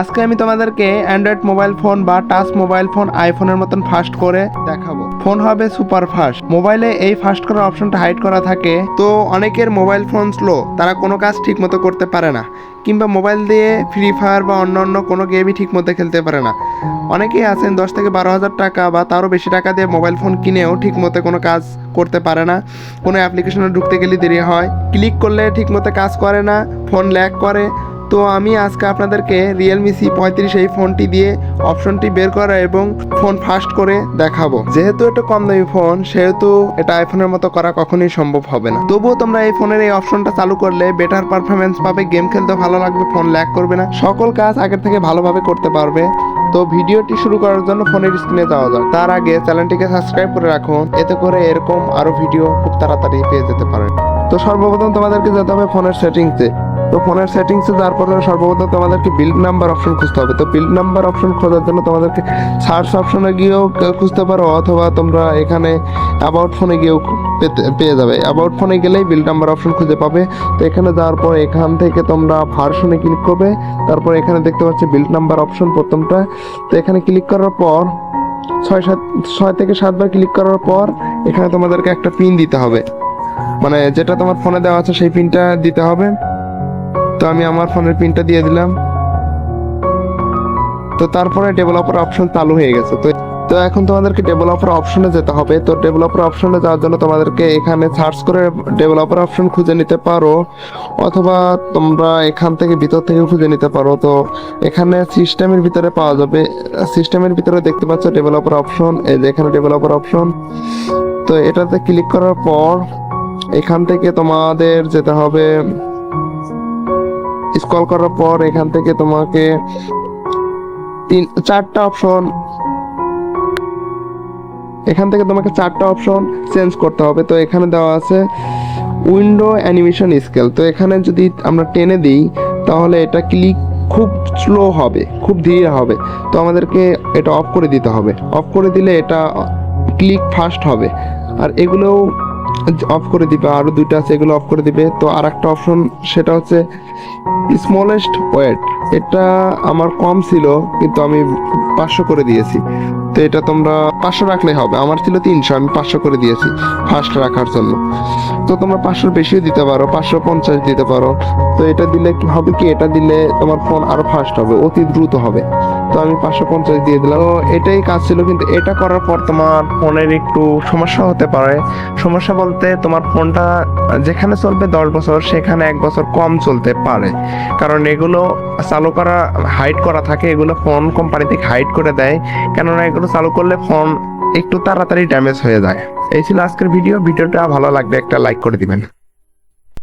আজকে আমি তোমাদেরকে অ্যান্ড্রয়েড মোবাইল ফোন বা টাচ মোবাইল ফোন আইফোনের মতন ফাস্ট করে দেখাবো। ফোন হবে সুপার ফাস্ট মোবাইলে এই ফাস্ট করার অপশনটা হাইড করা থাকে। তো অনেকের মোবাইল ফোন স্লো তারা কোনো কাজ ঠিক মতো করতে পারে না। কিংবা মোবাইল দিয়ে ফ্রি ফায়ার বা অন্য অন্য কোনো গেমই ঠিক মতো খেলতে পারে না। অনেকেই আছেন দশ থেকে বারো হাজার টাকা বা তারও বেশি টাকা দিয়ে মোবাইল ফোন কিনেও ঠিক মতো কোনো কাজ করতে পারে না। কোনো অ্যাপ্লিকেশনে ঢুকতে গেলে দেরি হয়। ক্লিক করলে ঠিক মতো কাজ করে না। ফোন ল্যাগ করে। তো আমি আজকে আপনাদেরকে রিয়েলমি সি পঁয়ত্রিশ এই ফোনটি দিয়ে অপশনটি বের করা এবং ফোন ফাস্ট করে দেখাবো। যেহেতু এটা কম দামি ফোন, সেহেতু এটা আইফোনের মতো করা কখনোই সম্ভব হবে না। তবুও তোমরা এই ফোনের এই অপশনটা চালু করলে বেটার পারফরমেন্স পাবে গেম খেলতে ভালো লাগবে, ফোন ল্যাক করবে না। সকল কাজ আগের থেকে ভালোভাবে করতে পারবে। তো ভিডিওটি শুরু করার জন্য ফোনের স্ক্রিনে যাওয়া যাক। তার আগে চ্যানেলটিকে সাবস্ক্রাইব করে রাখুন। এতে করে এরকম আরও ভিডিও খুব তাড়াতাড়ি পেয়ে যেতে পারেন তো সর্বপ্রথম তোমাদেরকে যেতে হবে ফোনের সেটিংসে তো ফোনের সেটিংসে যাওয়ার পরে সর্বপ্রথম তোমাদেরকে বিল্ড নাম্বার অপশন খুঁজতে হবে। তো বিল্ড নাম্বার অপশন খোঁজার জন্য তোমাদেরকে সার্চ অপশনে গিয়েও খুঁজতে পারো অথবা তোমরা এখানে অ্যাবাউট ফোনে গিয়েও পেতে পেয়ে যাবে। অ্যাবাউট ফোনে গেলেই বিল্ড নাম্বার অপশন খুঁজে পাবে। তো এখানে যাওয়ার পর এখান থেকে তোমরা ভার্সনে ক্লিক করবে। তারপর এখানে দেখতে পাচ্ছি বিল্ড নাম্বার অপশন প্রথমটা। তো এখানে ক্লিক করার পর ছয় সাত ছয় থেকে সাতবার ক্লিক করার পর এখানে তোমাদেরকে একটা পিন দিতে হবে। মানে যেটা তোমার ফোনে দেওয়া আছে সেই পিনটা দিতে হবে। তো আমি আমার ফোনের পিনটা দিয়ে দিলাম। তো তারপরে ডেভেলপার অপশন চালু হয়ে গেছে। তো তো এখন তোমাদেরকে ডেভেলপার অপশনে যেতে হবে। তো ডেভেলপার অপশনে যাওয়ার জন্য তোমাদেরকে এখানে সার্চ করে ডেভেলপার অপশন খুঁজে নিতে পারো। অথবা তোমরা এখান থেকে ভিতর থেকে খুঁজে নিতে পারো। তো এখানে সিস্টেমের ভিতরে পাওয়া যাবে। সিস্টেমের ভিতরে দেখতে পাচ্ছ ডেভেলপার অপশন এই যে এখানে ডেভেলপার অপশন তো এটাতে ক্লিক করার পর এখান থেকে তোমাদের যেতে হবে স্ক্রল করার পর এখান থেকে তোমাকে তিন, চারটা অপশন এখান থেকে তোমাকে চারটা অপশন চেঞ্জ করতে হবে। তো এখানে দেওয়া আছে উইন্ডো অ্যানিমেশন স্কেল তো এখানে যদি আমরা টেনে দিই, তাহলে এটা ক্লিক খুব স্লো হবে, খুব ধীরে হবে। তো আমাদেরকে এটা অফ করে দিতে হবে। অফ করে দিলে এটা ক্লিক ফাস্ট হবে। আর এগুলোও অফ করে দিবে আরও দুইটা আছে, এগুলো অফ করে দিবে। তো আর একটা অপশন সেটা হচ্ছে স্মলেস্ট ওয়েট এটা আমার কম ছিল, কিন্তু আমি পাঁচশো করে দিয়েছি। তো এটা তোমরা পাঁচশো রাখলেই হবে। আমার ছিল তিনশো, আমি পাঁচশো করে দিয়েছি ফার্স্ট রাখার জন্য। তো তোমরা পাঁচশোর বেশিও দিতে পারো, পাঁচশো পঞ্চাশ দিতে পারো। তো এটা দিলে কি হবে কি? এটা দিলে তোমার ফোন আরও ফাস্ট হবে, অতি দ্রুত হবে। তো আমি পাঁচশো পঞ্চাশ দিয়ে দিলাম। তো এটাই কাজ ছিল, কিন্তু এটা করার পর তোমার ফোনের একটু সমস্যা হতে পারে। সমস্যা বলতে তোমার ফোনটা যেখানে চলবে দশ বছর, সেখানে এক বছর কম চলতে পারে। কারণ এগুলো চালু করা হাইড করা থাকে, এগুলো ফোন কোম্পানি থেকে হাইড করে দেয়। কেননা এগুলো চালু করলে ফোন একটু তাড়াতাড়ি ড্যামেজ হয়ে যায়। এই ছিল আজকের ভিডিও ভিডিওটা ভালো লাগবে একটা লাইক করে দিবেন।